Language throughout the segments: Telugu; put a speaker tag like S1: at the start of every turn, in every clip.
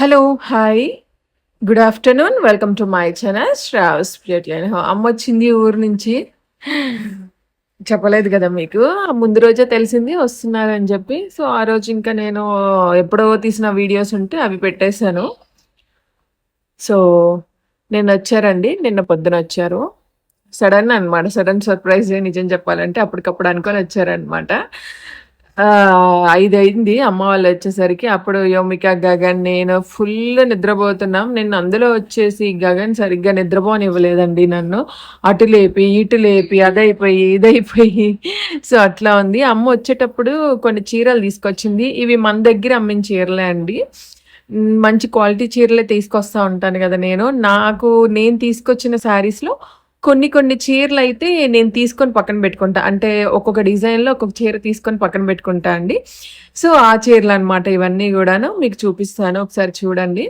S1: Hello hi. Good afternoon. Welcome to my channel Shravas ప్రియటి అని అమ్మ వచ్చింది ఊరు నుంచి. చెప్పలేదు కదా మీకు. ముందు రోజే తెలిసింది వస్తున్నారని చెప్పి. సో ఆ రోజు ఇంకా నేను ఎప్పుడో తీసిన వీడియోస్ ఉంటే అవి పెట్టేశాను. సో నిన్న వచ్చారండి. నిన్న పొద్దున వచ్చారు. సడన్ అన్నమాట. సడన్ సర్ప్రైజ్ నిజం చెప్పాలంటే అప్పటికప్పుడు అనుకొని వచ్చారనమాట ఐదు అయింది అమ్మ వాళ్ళు వచ్చేసరికి అప్పుడు యోమిక గగన్ నేను ఫుల్ నిద్రపోతున్నాం. నేను అందులో వచ్చేసి గగన్ సరిగ్గా నిద్రపోనివ్వలేదండి నన్ను. అటు లేపి ఇటు లేపి అదైపోయి ఇదైపోయి. సో అట్లా ఉంది. అమ్మ వచ్చేటప్పుడు కొన్ని చీరలు తీసుకొచ్చింది. ఇవి మన దగ్గర అమ్మిన చీరలే అండి. మంచి క్వాలిటీ చీరలే తీసుకొస్తా ఉంటాను కదా నేను. నాకు నేను తీసుకొచ్చిన శారీస్లో కొన్ని కొన్ని చీరలు అయితే నేను తీసుకొని పక్కన పెట్టుకుంటా. అంటే ఒక్కొక్క డిజైన్లో ఒక్కొక్క చీర తీసుకొని పక్కన పెట్టుకుంటా అండి. సో ఆ చీరలు అనమాట ఇవన్నీ కూడాను మీకు చూపిస్తాను. ఒకసారి చూడండి.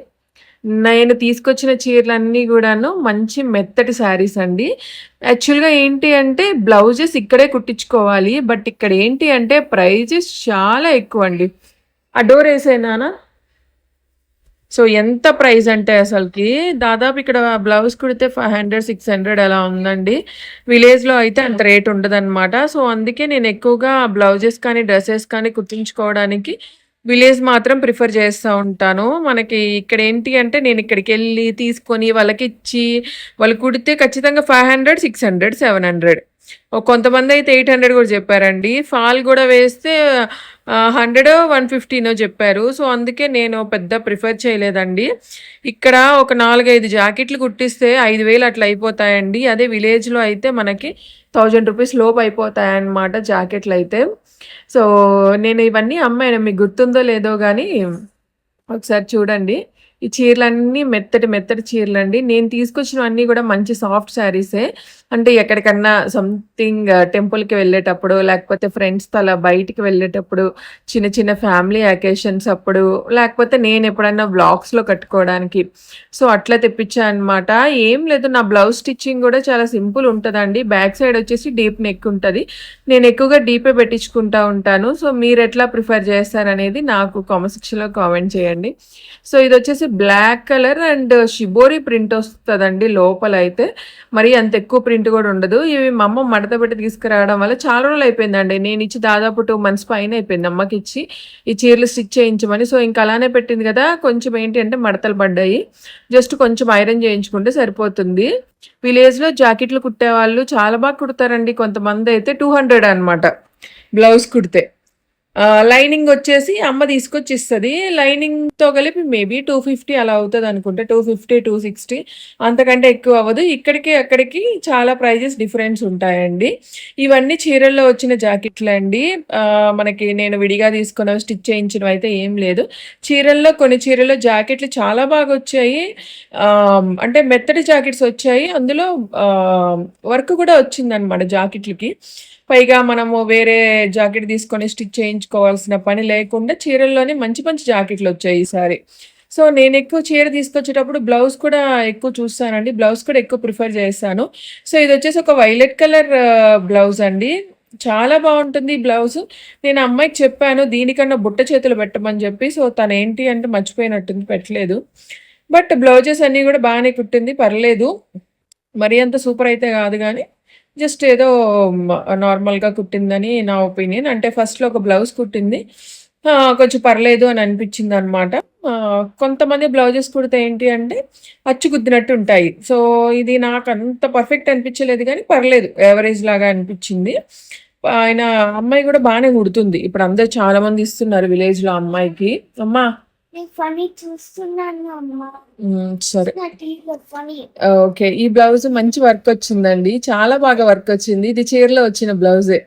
S1: నేను తీసుకొచ్చిన చీరలన్నీ కూడాను మంచి మెత్తటి శారీస్ అండి. యాక్చువల్గా ఏంటి అంటే బ్లౌజెస్ ఇక్కడే కుట్టించుకోవాలి. బట్ ఇక్కడ ఏంటి అంటే ప్రైజెస్ చాలా ఎక్కువ అండి ఆ డోర్ వేసేనానా సో ఎంత ప్రైస్ అంటే అసలుకి? దాదాపు ఇక్కడ బ్లౌజ్ కుడితే ఫైవ్ హండ్రెడ్ సిక్స్ హండ్రెడ్ అలా ఉందండి. విలేజ్లో అయితే అంత రేట్ ఉండదన్నమాట. సో అందుకే నేను ఎక్కువగా బ్లౌజెస్ కానీ డ్రెస్సెస్ కానీ కుట్టించుకోవడానికి విలేజ్ మాత్రం ప్రిఫర్ చేస్తూ ఉంటాను. మనకి ఇక్కడ ఏంటి అంటే నేను ఇక్కడికి వెళ్ళి తీసుకొని వాళ్ళకి ఇచ్చి వాళ్ళు కుడితే ఖచ్చితంగా five hundred six hundred seven hundred. కొంతమంది అయితే ఎయిట్ హండ్రెడ్ కూడా చెప్పారండి. ఫాల్ కూడా వేస్తే హండ్రెడ్ వన్ ఫిఫ్టీనో చెప్పారు. సో అందుకే నేను పెద్ద ప్రిఫర్ చేయలేదండి. ఇక్కడ ఒక నాలుగైదు జాకెట్లు కుట్టిస్తే ఐదు వేలు అట్లా అయిపోతాయండి. అదే విలేజ్లో అయితే మనకి థౌజండ్ రూపీస్ లోపు అయిపోతాయన్నమాట జాకెట్లు అయితే. సో నేను ఇవన్నీ అమ్మాను. మీకు గుర్తుందో లేదో కానీ ఒకసారి చూడండి. ఈ చీరలన్నీ మెత్తటి మెత్తటి చీరలు అండి నేను తీసుకొచ్చినవన్నీ కూడా మంచి సాఫ్ట్ శారీసే. అంటే ఎక్కడికన్నా సంథింగ్ టెంపుల్కి వెళ్ళేటప్పుడు లేకపోతే ఫ్రెండ్స్తో అలా బయటికి వెళ్ళేటప్పుడు చిన్న చిన్న ఫ్యామిలీ అకేషన్స్ అప్పుడు లేకపోతే నేను ఎప్పుడన్నా బ్లాగ్స్లో కట్టుకోవడానికి. సో అట్లా తెప్పించా అనమాట ఏం లేదు నా బ్లౌజ్ స్టిచ్చింగ్ కూడా చాలా సింపుల్ ఉంటుందండి. బ్యాక్ సైడ్ వచ్చేసి డీప్ నెక్ ఉంటుంది. నేను ఎక్కువగా డీపే పెట్టించుకుంటా ఉంటాను. సో మీరు ఎట్లా ప్రిఫర్ చేస్తారనేది నాకు కామెంట్ సెక్షన్లో కామెంట్ చేయండి. సో ఇది వచ్చేసి black colour and shibori print వస్తుందండి లోపల అయితే మరి అంత ఎక్కువ ప్రింట్ కూడా ఉండదు. ఇవి మా అమ్మ మడత పెట్టి తీసుకురావడం వల్ల చాలా రోజులు అయిపోయిందండి. నేను ఇచ్చి దాదాపు టూ మంత్స్ పైన అయిపోయింది అమ్మకి ఇచ్చి. ఈ చీరలు స్టిచ్ చేయించమని. సో ఇంకా అలానే పెట్టింది కదా. కొంచెం ఏంటి అంటే మడతలు పడ్డాయి. జస్ట్ కొంచెం ఐరన్ చేయించుకుంటే సరిపోతుంది. విలేజ్లో జాకెట్లు కుట్టేవాళ్ళు చాలా బాగా కుడతారండి. కొంతమంది అయితే టూ హండ్రెడ్ అనమాట బ్లౌజ్ కుడితే. లైనింగ్ వచ్చేసి అమ్మ తీసుకొచ్చి ఇస్తుంది లైనింగ్తో కలిపి మేబీ టూ ఫిఫ్టీ అలా అవుతుంది అనుకుంటే. టూ ఫిఫ్టీ టూ సిక్స్టీ అంతకంటే ఎక్కువ అవ్వదు. ఇక్కడికి అక్కడికి చాలా ప్రైజెస్ డిఫరెన్స్ ఉంటాయండి. ఇవన్నీ చీరల్లో వచ్చిన జాకెట్లు అండి. మనకి నేను విడిగా తీసుకున్న స్టిచ్ చేయించినవి అయితే ఏం లేదు. చీరల్లో కొన్ని చీరల్లో జాకెట్లు చాలా బాగా వచ్చాయి. అంటే మెత్తటి జాకెట్స్ వచ్చాయి. అందులో వర్క్ కూడా వచ్చిందనమాట జాకెట్లకి. పైగా మనము వేరే జాకెట్ తీసుకొని స్టిచ్ చేయించుకోవాల్సిన పని లేకుండా చీరల్లోనే మంచి మంచి జాకెట్లు వచ్చాయి ఈసారి. సో నేను ఎక్కువ చీర తీసుకొచ్చేటప్పుడు బ్లౌజ్ కూడా ఎక్కువ చూస్తానండి. బ్లౌజ్ కూడా ఎక్కువ ప్రిఫర్ చేస్తాను. సో ఇది వచ్చేసి ఒక వైలెట్ కలర్ బ్లౌజ్ అండి. చాలా బాగుంటుంది ఈ బ్లౌజ్. నేను అమ్మాయికి చెప్పాను దీనికన్నా బుట్ట చేతులు పెట్టమని చెప్పి. సో తను ఏంటి అంటే మర్చిపోయినట్టుంది పెట్టలేదు. బట్ బ్లౌజెస్ అన్నీ కూడా బాగానే కుట్టింది పర్లేదు. మరీ అంత సూపర్ అయితే కాదు కానీ జస్ట్ ఏదో నార్మల్గా కుట్టిందని నా ఒపీనియన్. అంటే ఫస్ట్లో ఒక బ్లౌజ్ కుట్టింది. కొంచెం పర్లేదు అని అనిపించింది అనమాట కొంతమంది బ్లౌజెస్ కుడితే ఏంటి అంటే అచ్చు గుద్దినట్టు ఉంటాయి. సో ఇది నాకు అంత పర్ఫెక్ట్ అనిపించలేదు కానీ పర్లేదు యావరేజ్ లాగా అనిపించింది. ఆయన అమ్మాయి కూడా బాగానే కుడుతుంది. ఇప్పుడు అందరు చాలా మంది ఇస్తున్నారు విలేజ్లో అమ్మాయికి. అమ్మా.
S2: ఫనీ చూస్తున్నాను అమ్మ.
S1: సరే. ఓకే. ఈ బ్లౌజ్ మంచి వర్క్ వచ్చిందండి. చాలా బాగా వర్క్ వచ్చింది. ఇది చీరలో వచ్చిన బ్లౌజే.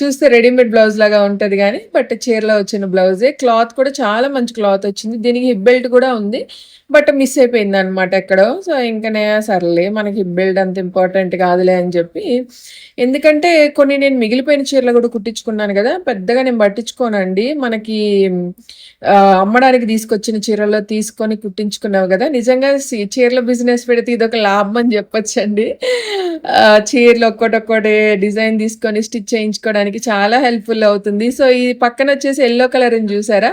S1: చూస్తే రెడీమేడ్ బ్లౌజ్ లాగా ఉంటది కానీ బట్ చీరలో వచ్చిన బ్లౌజే. క్లాత్ కూడా చాలా మంచి క్లాత్ వచ్చింది. దీనికి హిప్ బెల్ట్ కూడా ఉంది. బట్ మిస్ అయిపోయింది అనమాట ఎక్కడో. సో ఇంకనే సర్లే మనకి హిప్ బెల్ట్ అంత ఇంపార్టెంట్ కాదులే అని చెప్పి. ఎందుకంటే కొన్ని నేను మిగిలిపోయిన చీరలు కూడా కుట్టించుకున్నాను కదా. పెద్దగా నేను పట్టించుకోనండి. మనకి అమ్మడానికి తీసుకొచ్చిన చీరలో తీసుకొని కుట్టించుకున్నావు కదా? నిజంగా చీరల బిజినెస్ పెడితే ఇది ఒక లాభం అని చెప్పొచ్చండి. చీరలు ఒక్కొక్కటి డిజైన్ తీసుకొని స్టిచ్ చేయించుకోవడానికి చాలా హెల్ప్ఫుల్ అవుతుంది. సో ఈ పక్కన వచ్చేసి ఎల్లో కలర్ అని చూసారా?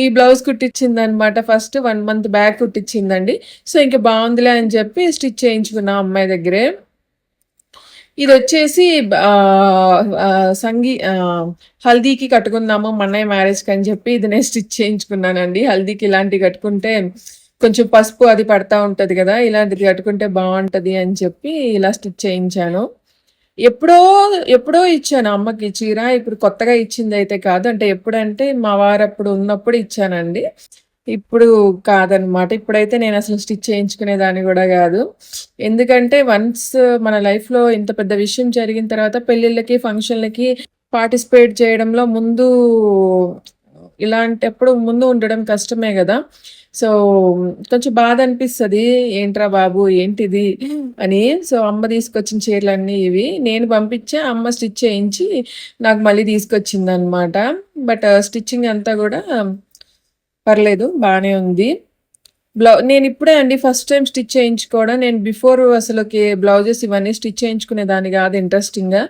S1: ఈ బ్లౌజ్ కుట్టించింది అనమాట ఫస్ట్ వన్ మంత్ బ్యాక్ కుట్టించిందండి సో ఇంకా బాగుందిలే అని చెప్పి స్టిచ్ చేయించుకున్నాం అమ్మాయి దగ్గరే. ఇది వచ్చేసి సంగీ హల్దీకి కట్టుకుందాము మన్నయ్య అన్నయ్య మ్యారేజ్కి అని చెప్పి ఇది నేను స్టిచ్ చేయించుకున్నానండి. హల్దీకి ఇలాంటివి కట్టుకుంటే కొంచెం పసుపు అది పడతా ఉంటుంది కదా ఇలాంటిది కట్టుకుంటే బాగుంటుంది అని చెప్పి ఇలా స్టిచ్ చేయించాను. ఎప్పుడో ఎప్పుడో ఇచ్చాను అమ్మకి చీర ఇప్పుడు కొత్తగా ఇచ్చింది అయితే కాదు అంటే ఎప్పుడంటే మా వారు అప్పుడు ఉన్నప్పుడు ఇచ్చానండి. ఇప్పుడు కాదనమాట ఇప్పుడైతే నేను అసలు స్టిచ్ చేయించుకునేదాన్ని కూడా కాదు. ఎందుకంటే వన్స్ మన లైఫ్లో ఇంత పెద్ద విషయం జరిగిన తర్వాత పెళ్ళిళ్ళకి ఫంక్షన్లకి పార్టిసిపేట్ చేయడంలో ముందు ఇలాంటప్పుడు ముందు ఉండడం కష్టమే కదా. సో కొంచెం బాధ అనిపిస్తుంది ఏంట్రా బాబు ఏంటిది? అని. సో అమ్మ తీసుకొచ్చిన చీరలన్నీ ఇవి నేను పంపించే అమ్మ స్టిచ్ చేయించి నాకు మళ్ళీ తీసుకొచ్చింది అనమాట బట్ స్టిచ్చింగ్ అంతా కూడా పర్లేదు బాగానే ఉంది. బ్లౌ నేను ఇప్పుడే అండి ఫస్ట్ టైం స్టిచ్ చేయించుకోవడం. నేను బిఫోర్ అసలుకి బ్లౌజెస్ ఇవన్నీ స్టిచ్ చేయించుకునేదాన్ని కాదు ఇంట్రెస్టింగ్గా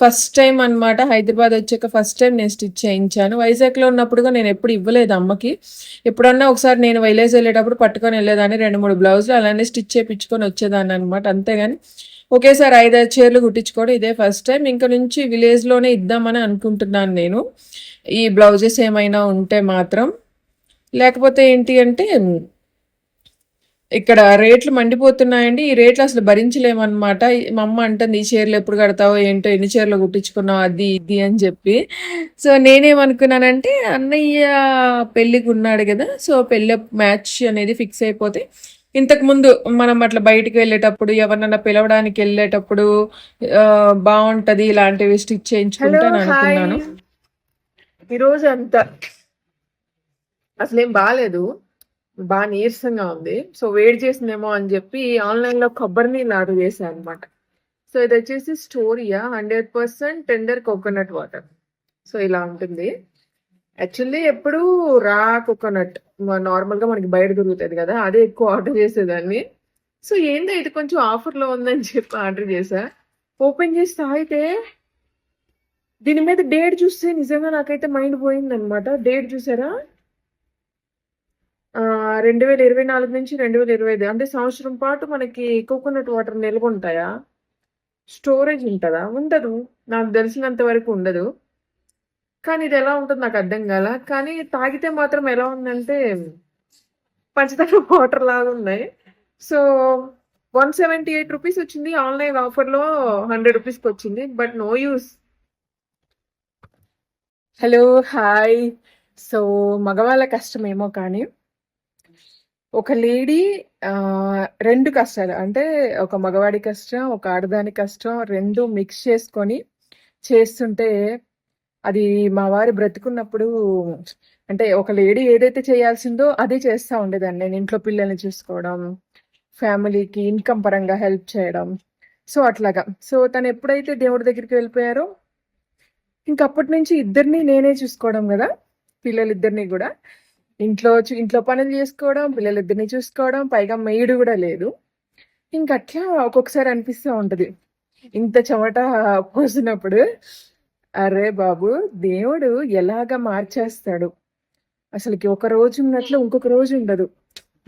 S1: ఫస్ట్ టైం అన్నమాట హైదరాబాద్ వచ్చాక ఫస్ట్ టైం నేను స్టిచ్ చేయించాను. వైజాగ్లో ఉన్నప్పుడుగా నేను ఎప్పుడు ఇవ్వలేదు అమ్మకి. ఎప్పుడన్నా ఒకసారి నేను వైలేజ్ వెళ్ళేటప్పుడు పట్టుకొని వెళ్ళేదాన్ని రెండు మూడు బ్లౌజులు అలానే స్టిచ్ చేయించుకొని వచ్చేదాన్ని అనమాట అంతేగాని ఒకేసారి ఐదారు చీరలు కుట్టించుకోవడం ఇదే ఫస్ట్ టైం. ఇంకా నుంచి విలేజ్లోనే ఇద్దామని అనుకుంటున్నాను నేను. ఈ బ్లౌజెస్ ఏమైనా ఉంటే మాత్రం. లేకపోతే ఏంటి అంటే ఇక్కడ రేట్లు మండిపోతున్నాయండి. ఈ రేట్లు అసలు భరించలేమన్నమాట. మా అమ్మ అంటుంది ఈ చీరలు ఎప్పుడు కడతావో ఏంటో ఎన్ని చీరలు కుట్టించుకున్నావు అది ఇది అని చెప్పి. సో నేనేమనుకున్నానంటే అన్నయ్య పెళ్ళికి ఉన్నాడు కదా సో పెళ్ళి మ్యాచ్ అనేది ఫిక్స్ అయిపోతే ఇంతకు ముందు మనం అట్లా బయటికి వెళ్ళేటప్పుడు ఎవరినన్నా పిలవడానికి వెళ్ళేటప్పుడు బాగుంటది ఇలాంటివి స్టిచ్ చేయించుకుంటాను అనుకున్నాను. ఈరోజు అంత అసలేం బాగాలేదు బాగా నీరసంగా ఉంది. సో వేడి చేసిందేమో అని చెప్పి ఆన్లైన్లో కొబ్బరి నీళ్ళు ఆర్డర్ చేశాను అనమాట సో ఇది వచ్చేసి Storia hundred percent tender coconut water. So ఇలా ఉంటుంది. యాక్చువల్లీ ఎప్పుడు రా కోకోనట్ నార్మల్గా మనకి బయట దొరుకుతుంది కదా అదే ఎక్కువ ఆర్డర్ చేసేదాన్ని. సో ఏందో ఇది కొంచెం ఆఫర్లో ఉందని చెప్పి ఆర్డర్ చేశా. ఓపెన్ చేసి తాగితే దీని మీద డేట్ చూస్తే నిజంగా నాకైతే మైండ్ పోయింది అనమాట డేట్ చూసారా? రెండు వేల ఇరవై నాలుగు నుంచి రెండు వేల ఇరవై ఐదు అంటే సంవత్సరం పాటు మనకి కోకోనట్ వాటర్ నిల్వ ఉంటాయా స్టోరేజ్ ఉంటుందా? ఉండదు. నాకు తెలిసినంత వరకు ఉండదు. కానీ ఇది ఎలా ఉంటుంది నాకు అర్థం కాల. కానీ తాగితే మాత్రం ఎలా ఉందంటే పంచదార వాటర్ లాగా ఉన్నాయి. So one seventy eight rupees వచ్చింది. ఆన్లైన్ ఆఫర్లో హండ్రెడ్ రూపీస్కి వచ్చింది. But no use. Hello hi. So మగవాళ్ళ కష్టమేమో కానీ ఒక లేడీ రెండు కష్టాలు. అంటే ఒక మగవాడి కష్టం ఒక ఆడదాని కష్టం రెండు మిక్స్ చేసుకొని చేస్తుంటే అది మా వారు బ్రతుకున్నప్పుడు అంటే ఒక లేడీ ఏదైతే చేయాల్సిందో అదే చేస్తూ ఉండేదాన్ని. నేను ఇంట్లో పిల్లల్ని చూసుకోవడం ఫ్యామిలీకి ఇన్కమ్ పరంగా హెల్ప్ చేయడం. సో అట్లాగా. సో తను ఎప్పుడైతే దేవుడి దగ్గరికి వెళ్ళిపోయారో ఇంకప్పటి నుంచి ఇద్దరిని నేనే చూసుకోవడం కదా పిల్లలిద్దరిని కూడా. ఇంట్లో ఇంట్లో పనులు చేసుకోవడం పిల్లలిద్దరిని చూసుకోవడం పైగా మెయిడ్ కూడా లేదు. ఇంకట్లా ఒక్కొక్కసారి అనిపిస్తూ ఉంటది. ఇంత చెమట పోసినప్పుడు అరే బాబు దేవుడు ఎలాగ మార్చేస్తాడు? అసలుకి ఒక రోజు ఉన్నట్లు ఇంకొక రోజు ఉండదు.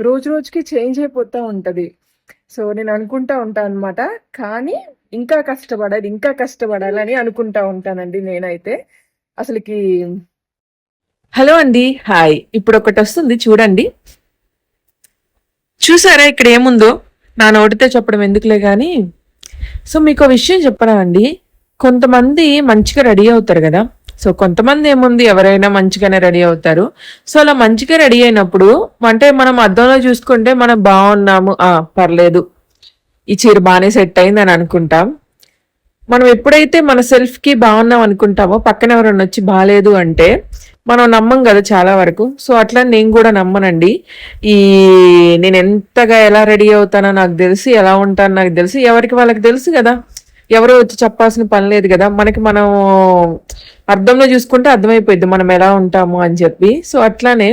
S1: రోజు రోజుకి చేంజ్ అయిపోతూ ఉంటది. సో నేను అనుకుంటా ఉంటాను అనమాట కానీ ఇంకా కష్టపడాలి ఇంకా కష్టపడాలని అనుకుంటా ఉంటానండి నేనైతే. అసలుకి హలో అండి హాయ్. ఇప్పుడు ఒకటి వస్తుంది చూడండి. చూసారా ఇక్కడ ఏముందో? నా నోటితో చెప్పడం ఎందుకులే కానీ సో మీకు విషయం చెప్పనా అండి? కొంతమంది మంచిగా రెడీ అవుతారు కదా. సో కొంతమంది ఏముంది? ఎవరైనా మంచిగానే రెడీ అవుతారు. సో అలా మంచిగా రెడీ అయినప్పుడు అంటే మనం అద్దంలో చూసుకుంటే మనం బాగున్నాము. ఆ పర్లేదు. ఈ చీర బాగానే సెట్ అయింది అని అనుకుంటాం. మనం ఎప్పుడైతే మన సెల్ఫ్కి బాగున్నాం అనుకుంటామో పక్కన ఎవరైనా వచ్చి బాగాలేదు అంటే మనం నమ్మం కదా చాలా వరకు. సో అట్లా నేను కూడా నమ్మనండి. ఈ నేను ఎంతగా ఎలా రెడీ అవుతానో నాకు తెలిసి ఎలా ఉంటానో నాకు తెలిసి ఎవరికి వాళ్ళకి తెలుసు కదా. ఎవరో వచ్చి చెప్పాల్సిన పని లేదు కదా. మనకి మనం అర్థంలో చూసుకుంటే అర్థమైపోయింది మనం ఎలా ఉంటాము అని చెప్పి. సో అట్లానే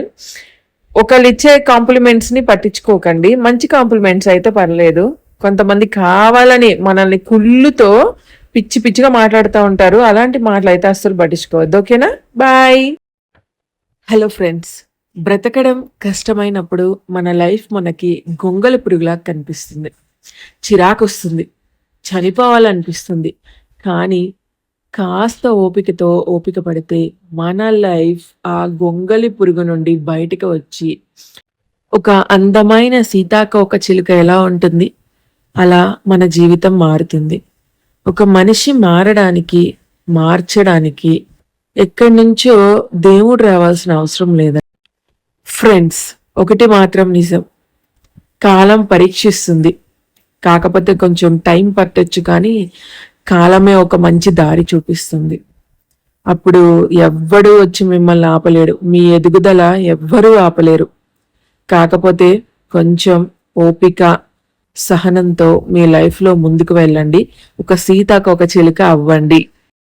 S1: ఒకళ్ళు ఇచ్చే కాంప్లిమెంట్స్ని పట్టించుకోకండి. మంచి కాంప్లిమెంట్స్ అయితే పర్లేదు. కొంతమంది కావాలని మనల్ని కుళ్ళుతో పిచ్చి పిచ్చిగా మాట్లాడుతూ ఉంటారు. అలాంటి మాటలు అయితే అస్సలు పట్టించుకోవద్దు. ఓకేనా? బాయ్ హలో ఫ్రెండ్స్ బ్రతకడం కష్టమైనప్పుడు మన లైఫ్ మనకి గొంగల పురుగులా కనిపిస్తుంది. చిరాకు వస్తుంది. చనిపోవాలనిపిస్తుంది. కానీ కాస్త ఓపికతో ఓపిక పడితే మన లైఫ్ ఆ గొంగలి పురుగు నుండి బయటకు వచ్చి ఒక అందమైన సీతాకోక చిలుక ఎలా ఉంటుంది? అలా మన జీవితం మారుతుంది. ఒక మనిషి మారడానికి మార్చడానికి ఎక్కడి నుంచో దేవుడు రావాల్సిన అవసరం లేదా? ఫ్రెండ్స్ ఒకటి మాత్రం నిజం. కాలం పరీక్షిస్తుంది. కాకపోతే కొంచెం టైం పట్టొచ్చు కానీ కాలమే ఒక మంచి దారి చూపిస్తుంది. అప్పుడు ఎవ్వడూ వచ్చి మిమ్మల్ని ఆపలేడు. మీ ఎదుగుదల ఎవ్వరూ ఆపలేరు. కాకపోతే కొంచెం ఓపిక సహనంతో మీ లైఫ్లో ముందుకు వెళ్ళండి. ఒక సీతకు ఒక చిలుక అవ్వండి.